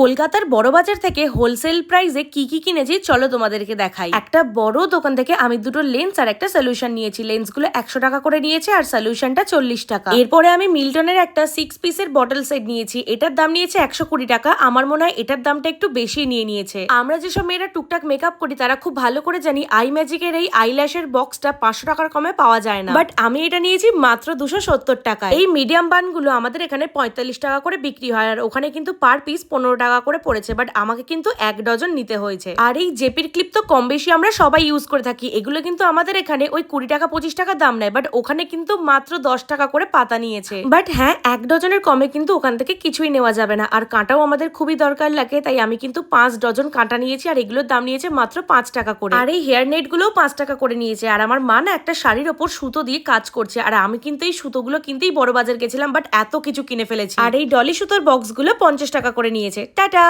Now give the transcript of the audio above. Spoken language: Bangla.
কলকাতার বড় বাজার থেকে হোলসেল প্রাইসে কি কি কিনেছি, চলো তোমাদেরকে দেখাই। একটা বড় দোকান থেকে আমি দুটো লেন্স আর একটা সলিউশন নিয়েছি। লেন্সগুলো একশো টাকা করে নিয়েছে আর সলিউশনটা চল্লিশ টাকা। এরপরে আমি মিল্টনের একটা সিক্স পিসের বটল সেট নিয়েছি। এটার দাম নিয়েছে একশো কুড়ি টাকা। আমার মনে হয় এটার দামটা একটু বেশি নিয়ে নিয়েছে। আমরা যেসব মেয়েরা টুকটাক মেকআপ করি, তারা খুব ভালো করে জানি আই ম্যাজিকের এই আইল্যাশের বক্সটা পাঁচশো টাকার কমে পাওয়া যায় না। বাট আমি এটা নিয়েছি মাত্র দুশো সত্তর টাকা এই মিডিয়াম বানগুলো আমাদের এখানে পঁয়তাল্লিশ টাকা করে বিক্রি হয়। আর ওখানে কিন্তু পার পিস পনেরো টাকা করে পড়েছে বাট আমাকে কিন্তু এক ডজন নিতে হয়েছে। আর এই জেপির ক্লিপ তো কম বেশি আমরা সবাই ইউজ করে থাকি। এগুলো কিন্তু আমাদের এখানে ওই কুড়ি টাকা, পঁচিশ টাকা দাম নেয় বাট ওখানে কিন্তু মাত্র দশ টাকা করে পাতা নিয়েছে। বাট হ্যাঁ এক ডজনের কমে কিন্তু ওখান থেকে কিছুই নেওয়া যাবে না। আর কাঁটাও আমাদের খুবই দরকার লাগে, তাই আমি কিন্তু পাঁচ ডজন কাঁটা নিয়েছি, আর এগুলোর দাম নিয়েছে মাত্র পাঁচ টাকা করে। আর এই হেয়ার নেট গুলোও পাঁচ টাকা করে নিয়েছে। আর আমার মা না একটা শাড়ির ওপর সুতো দিয়ে কাজ করছে, আর আমি কিন্তু এই সুতোগুলো কিনতেই বড় বাজার গেছিলাম বাট এত কিছু কিনে ফেলেছি। আর এই ডলি সুতোর বক্সগুলো পঞ্চাশ টাকা করে নিয়েছে। টাটা